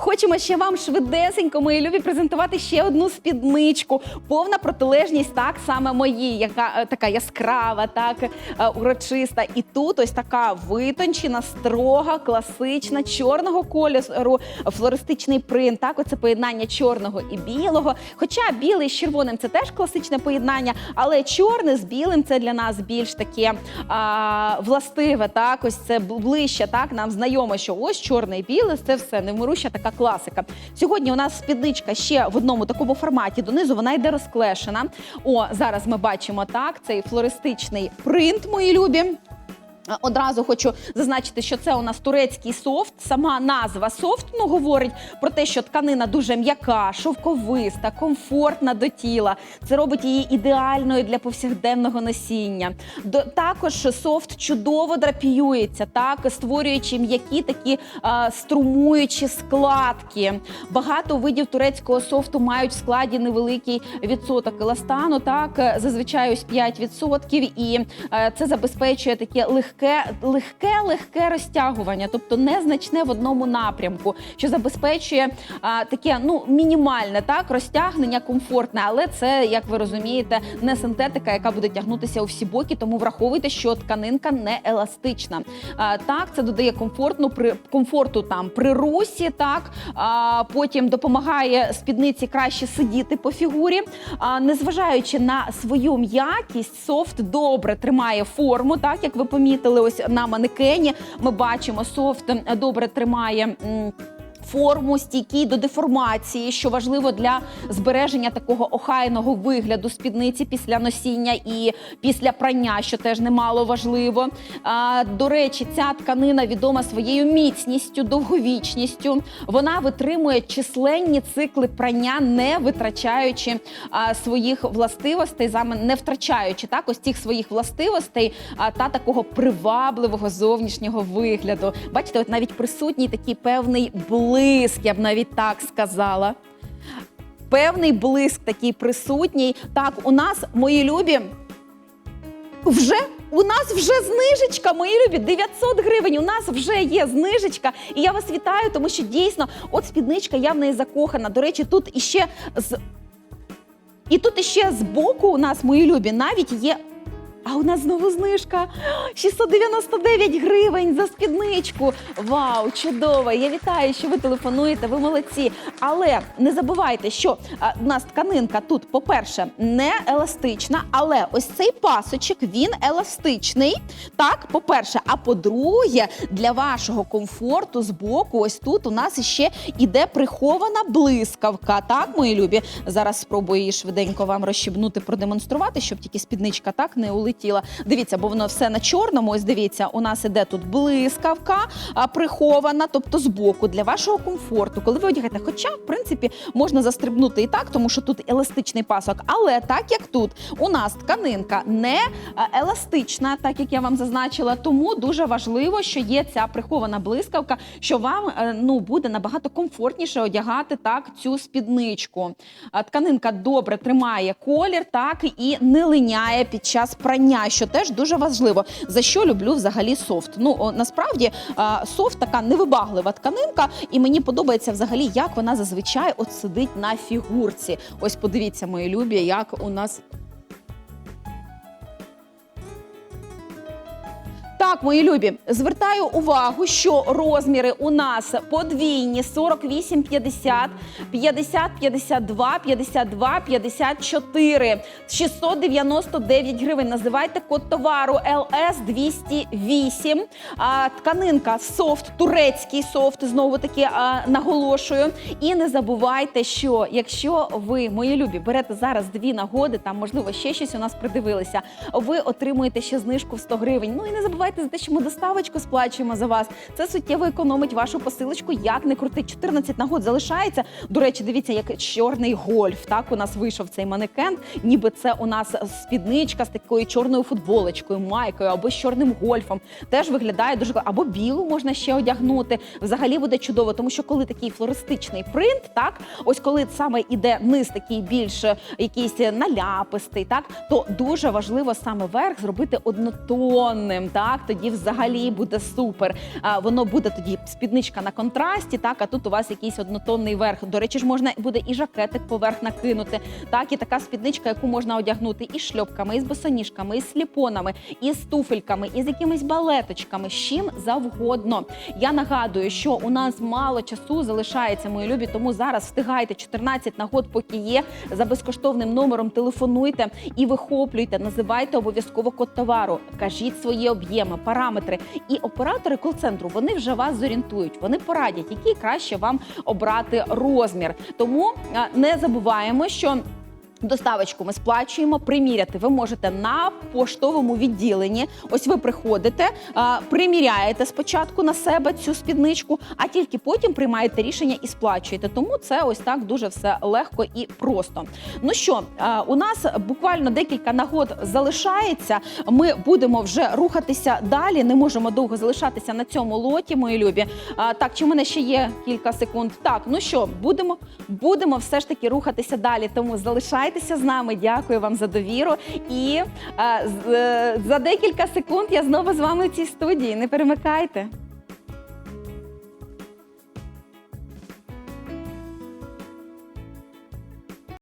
Хочемо ще вам швидесенько, мої любі, презентувати ще одну спідничку. Повна протилежність, так саме моїй, яка е, така яскрава, так е, урочиста. І тут ось така витончена, строга, класична, чорного кольору, флористичний принт. Так, оце поєднання чорного і білого. Хоча білий з червоним це теж класичне поєднання, але чорне з білим це для нас більш таке а, властиве. Так, ось це ближче. Так, нам знайомо, що ось чорне і біле це все невмируща така класика. Сьогодні у нас спідничка ще в одному такому форматі. Донизу вона йде розклешена. О, зараз ми бачимо так цей флористичний принт, мої любі. А, Одразу хочу зазначити, що це у нас турецький софт. Сама назва софт ну, говорить про те, що тканина дуже м'яка, шовковиста, комфортна до тіла. Це робить її ідеальною для повсякденного носіння. До, також софт чудово драпіюється, так створюючи м'які такі а, струмуючі складки. Багато видів турецького софту мають в складі невеликий відсоток еластану. Так е, зазвичай ось 5%, і е, це забезпечує таке легке, легке, легке розтягування, тобто незначне в одному напрямку, що забезпечує а, таке ну мінімальне так розтягнення, комфортне, але це, як ви розумієте, не синтетика, яка буде тягнутися у всі боки. Тому враховуйте, що тканинка не еластична. А, так, це додає комфортну при комфорту там при русі. Так а, потім допомагає спідниці краще сидіти по фігурі. А, незважаючи на свою м'якість, софт добре тримає форму, так як ви помітили, ось на манекені ми бачимо, софт добре тримає. Форму стійкий до деформації, що важливо для збереження такого охайного вигляду спідниці після носіння і після прання, що теж немало важливо. А, до речі, ця тканина відома своєю міцністю, довговічністю. Вона витримує численні цикли прання, не витрачаючи а, своїх властивостей, саме не втрачаючи так ось цих своїх властивостей а, та такого привабливого зовнішнього вигляду. Бачите, от навіть присутній такий певний блиск, я б навіть так сказала. Певний блиск такий присутній. Так, у нас, мої любі, вже у нас вже знижечка, мої любі, 900 гривень. У нас вже є знижечка. І я вас вітаю, тому що дійсно, от спідничка, я в неї закохана. До речі, тут іще з. І тут іще з боку у нас, мої любі, навіть є. А у нас знову знижка 699 гривень за спідничку. Вау, чудово! Я вітаю, що ви телефонуєте. Ви молодці. Але не забувайте, що у нас тканинка тут, по-перше, не еластична, але ось цей пасочок він еластичний. Так, по-перше, а по-друге, для вашого комфорту з боку, ось тут у нас ще іде прихована блискавка. Так, мої любі. Зараз спробую її швиденько вам розщібнути, продемонструвати, щоб тільки спідничка так не улетіла. Дивіться, бо воно все на чорному. Ось дивіться, у нас іде тут блискавка прихована, тобто з боку для вашого комфорту, коли ви одягаєте. Хоча, в принципі, можна застрибнути і так, тому що тут еластичний пасок. Але так як тут у нас тканинка не еластична, так як я вам зазначила, тому дуже важливо, що є ця прихована блискавка, що вам е, ну буде набагато комфортніше одягати так цю спідничку. Тканинка добре тримає колір, так і не линяє під час прання, що теж дуже важливо. За що люблю взагалі софт. Ну насправді софт така невибаглива тканинка, і мені подобається взагалі, як вона зазвичай от сидить на фігурці. Ось подивіться, мої любі, як у нас. Так, мої любі, звертаю увагу, що розміри у нас подвійні: 48, 50, 50, 52, 52, 54, 699 гривень. Називайте код товару LS 208. А, тканинка софт, турецький софт, знову таки наголошую. І не забувайте, що якщо ви, мої любі, берете зараз дві нагоди, там можливо ще щось у нас придивилися, ви отримуєте ще знижку в 100 гривень. Ну і не забувайте за те, що ми доставочку сплачуємо за вас. Це суттєво економить вашу посилочку. Як не крути, 14 нагод залишається. До речі, дивіться, як чорний гольф. Так у нас вийшов цей манекен, ніби це у нас спідничка з такою чорною футболочкою, майкою або з чорним гольфом. Теж виглядає дуже або білу можна ще одягнути. Взагалі буде чудово, тому що коли такий флористичний принт, так ось коли саме іде низ такий більш е, якийсь наляпистий, так то дуже важливо саме верх зробити однотонним, так тоді взагалі буде супер. А, воно буде тоді спідничка на контрасті, так, а тут у вас якийсь однотонний верх. До речі, ж можна буде і жакетик поверх накинути. Так, і така спідничка, яку можна одягнути і шльопками, і з босоніжками, і з сліпонами, і з туфельками, і з якимись балеточками, з чим завгодно. Я нагадую, що у нас мало часу залишається, мої любі, тому зараз встигайте 14 нагод, поки є. За безкоштовним номером телефонуйте і вихоплюйте, називайте обов'язково код товару, кажіть свої об'єми, параметри. І оператори кол-центру вони вже вас зорієнтують. Вони порадять, який краще вам обрати розмір. Тому не забуваємо, що. Доставочку ми сплачуємо. Приміряти ви можете на поштовому відділенні. Ось ви приходите, приміряєте спочатку на себе цю спідничку, а тільки потім приймаєте рішення і сплачуєте. Тому це ось так дуже все легко і просто. Ну що, у нас буквально декілька нагод залишається. Ми будемо вже рухатися далі. Не можемо довго залишатися на цьому лоті, мої любі. Так, чи в мене ще є кілька секунд? Так, ну що, будемо, будемо все ж таки рухатися далі. Тому залишайтеся з нами. Дякую вам за довіру. І е, з- е, за декілька секунд я знову з вами в цій студії. Не перемикайте.